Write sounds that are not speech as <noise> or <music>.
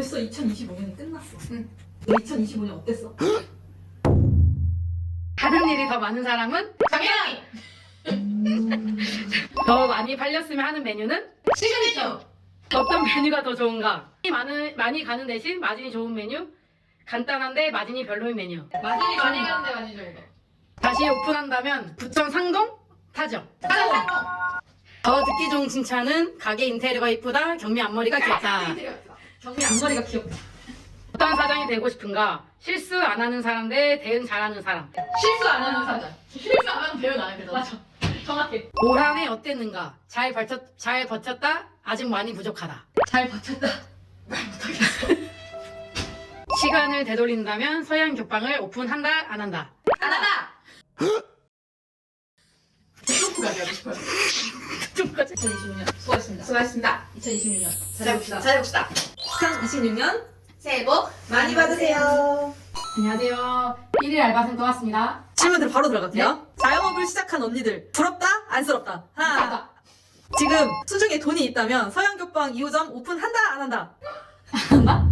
벌써 2025년이 끝났어. 응. 너 2025년 어땠어? 하는 일이 더 많은 사람은 장현이! <laughs> 더 많이 팔렸으면 하는 메뉴는 시그니처! 어떤 메뉴가 더 좋은가? 많은, 많이 가는 대신 마진이 좋은 메뉴? 간단한데 마진이 별로인 메뉴. 마진이 많이 가는데 많이 좋은 거. 다시 오픈한다면 부천 상동? 타죠. 성공! 더 듣기 좋은 칭찬은 가게 인테리어가 이쁘다, 경미 앞머리가 귀엽다. 경미 앞머리가 귀엽다. 어떤 사장이 되고 싶은가? 실수 안 하는 사람 대 대응 잘하는 사람. 실수 안 하는 사장. 실수 안 하는 배우 나는 그죠? 맞아. 정확해. 올 한 해 어땠는가? 잘 버텼, 잘 버텼다? 아직 많이 부족하다. 잘 버텼다. <laughs> 시간을 되돌린다면 서양 교빵을 오픈한다, 안 한다. 하나다! 트로프 <laughs> 가게 하고 싶어요. 끝까지. 2026년 수고하셨습니다. 수고하셨습니다. 2026년 잘해봅시다. 잘해봅시다. 2026년 새해 복 많이 받으세요. 안녕하세요. 1일 알바생 도왔습니다. 질문들 바로 들어갈게요. 네. 자영업을 시작한 언니들 부럽다? 안쓰럽다? 하나. 지금 수중에 돈이 있다면 서양교빵 2호점 오픈한다 안 한다? 한다?